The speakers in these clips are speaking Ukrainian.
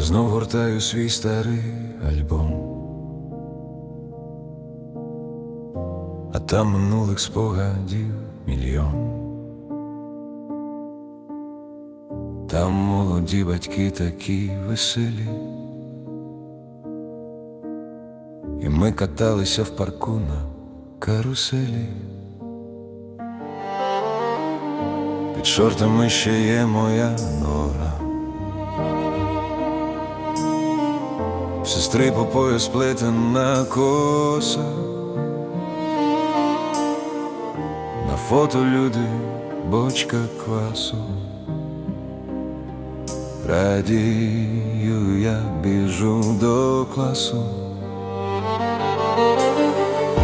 Знов гортаю свій старий альбом, а там минулих спогадів мільйон. Там молоді батьки такі веселі, і ми каталися в парку на каруселі. Під шортами ще є моя нора. Сестри по пояс сплетена коса. На фото люди, бочка квасу. Радію, я біжу до класу.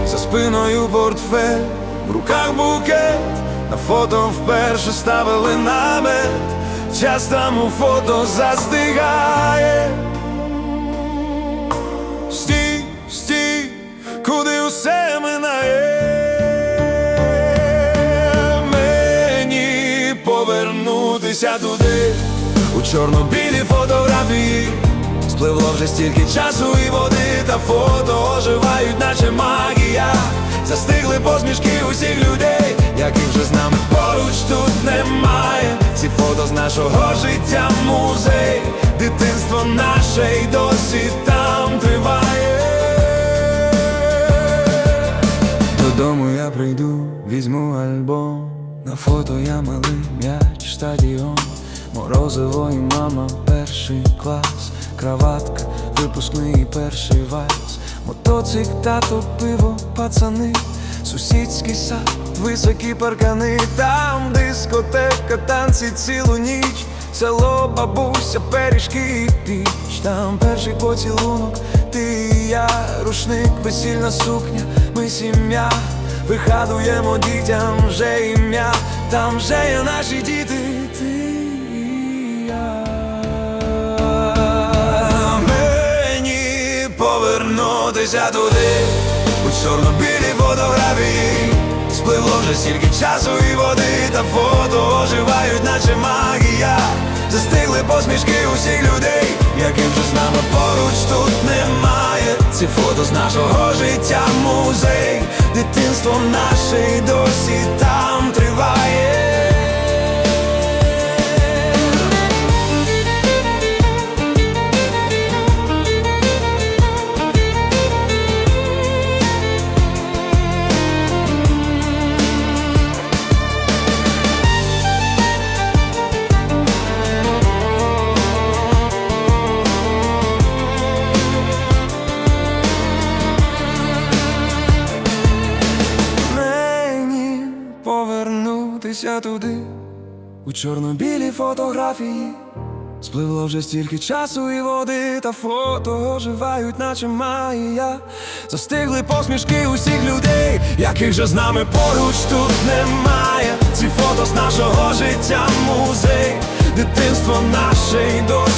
За спиною портфель, в руках букет, на фото вперше ставили намет, час там у фото застигає. Повернутися туди, у чорно-білі фотографії. Спливло вже стільки часу і води, та фото оживають, наче магія. Застигли посмішки усіх людей, яких вже з нами поруч тут немає. Ці фото з нашого життя музей, дитинство наше й досі там триває. Додому я прийду, візьму альбом. На фото я малий м'яч, стадіон, морозиво і мама, перший клас, краватка, випускний перший вальс, мотоцик, тато, пиво, пацани, сусідський сад, високі паркани, там дискотека, танці цілу ніч, село, бабуся, пиріжки і піч, там перший поцілунок, ти і я, рушник, весільна сукня, ми сім'я. Вигадуємо дітям вже ім'я, там вже є наші діти, ти. Мені повернутися туди, у чорно-білі фотографії. Спливло вже стільки часу і води, та фото оживають, наче магія. Застигли посмішки усіх людей, яких вже з нами поруч тут немає. Ці фото з нашого життя музей, дитинство наше й досі там повернутися туди, у чорно-білі фотографії. Спливло вже стільки часу і води, та фото оживають, наче магія. Застигли посмішки усіх людей, яких же з нами поруч тут немає. Ці фото з нашого життя музей, дитинство наше й досі